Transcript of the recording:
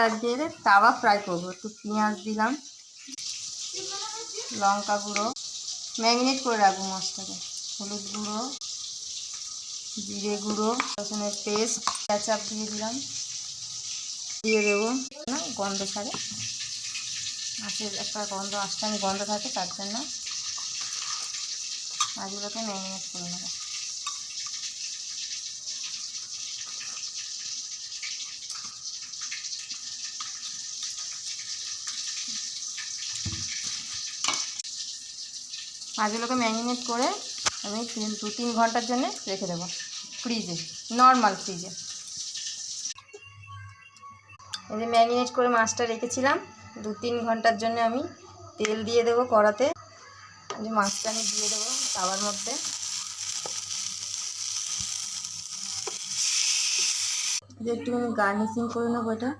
দিয়ে তাওয়া ফ্রাই করব। একটু পেঁয়াজ দিলাম, লঙ্কা গুঁড়ো, ম্যারিনেট করে রাখব মাছটাকে। হলুদ গুঁড়ো, জিরে গুঁড়ো, রসুনের পেস্ট, কেচাপ দিয়ে দিলাম। দিয়ে দেবো না, গন্ধ ছাড়ে। মাছের একটা গন্ধ, আসতে আমি গন্ধ থাকে, তার জন্য মাছগুলোকে ম্যারিনেট করে নেব। মাছগুলোকে ম্যারিনেট করে আমি দু, তিন ঘণ্টার জন্য রেখে দেবো ফ্রিজে, নর্মাল ফ্রিজে। এই যে ম্যারিনেট করে মাছটা রেখেছিলাম, দু, তিন ঘণ্টার জন্য আমি তেল দিয়ে দেবো কড়াতে। যে মাছটা আমি দিয়ে দেবো তাওয়ার মধ্যে। যে একটু গার্নিশিং করে নেব এটা।